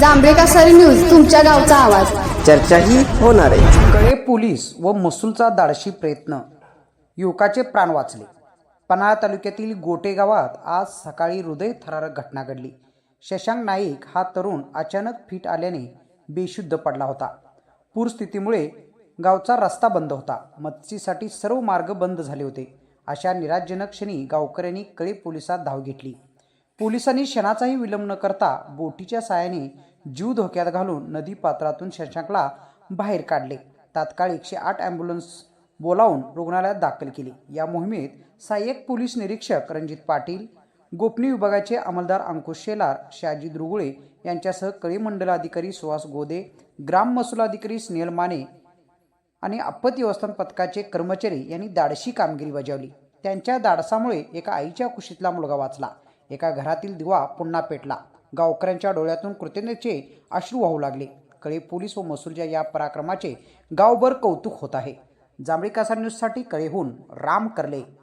जांभळे कासारी news तुमच्या गावचा आवाज. चर्चाही होणार आहे. कळे पोलीस व महसूलचा धाडशी प्रयत्न. युवकाचे प्राण वाचले. पन्हाळा तालुक्यातील गोटे गावात आज सकाळी हृदय थरारक घटना घडली. शशांक नाईक हा तरुण अचानक फिट आल्याने बेशुद्ध पडला होता. पूरस्थितीमुळे गावचा रस्ता बंद होता. मदतीसाठी सर्व मार्ग बंद झाले होते. अशा निराशजनक क्षणी गावकऱ्यांनी कळे पोलिसात धाव घेतली. पोलिसांनी क्षणाचाही विलंब न करता बोटीच्या साहाय्याने जीव धोक्यात घालून नदी पात्रातून शशांकला बाहेर काढले. तात्काळ एकशे आठ ॲम्ब्युलन्स बोलावून रुग्णालयात दाखल केली. या मोहिमेत सहाय्यक पोलीस निरीक्षक रणजित पाटील गोपनीय विभागाचे अंमलदार अंकुश शेलार शहाजी दुर्गुळे यांच्यासह कळी अधिकारी सुहास गोदे ग्राम महसूल अधिकारी स्नेहल माने आणि आपत्ती व्यवस्थापन पथकाचे कर्मचारी यांनी दाडशी कामगिरी बजावली. त्यांच्या दाडसामुळे एका आईच्या कुशीतला मुलगा वाचला. एका घरातील दिवा पुन्हा पेटला. गावकऱ्यांच्या डोळ्यातून कृतज्ञतेचे अश्रू वाहू लागले. कळे पोलीस व महसूलच्या या पराक्रमाचे गावभर कौतुक होत आहे. जांभळी कासा न्यूजसाठी कळेहून राम करले.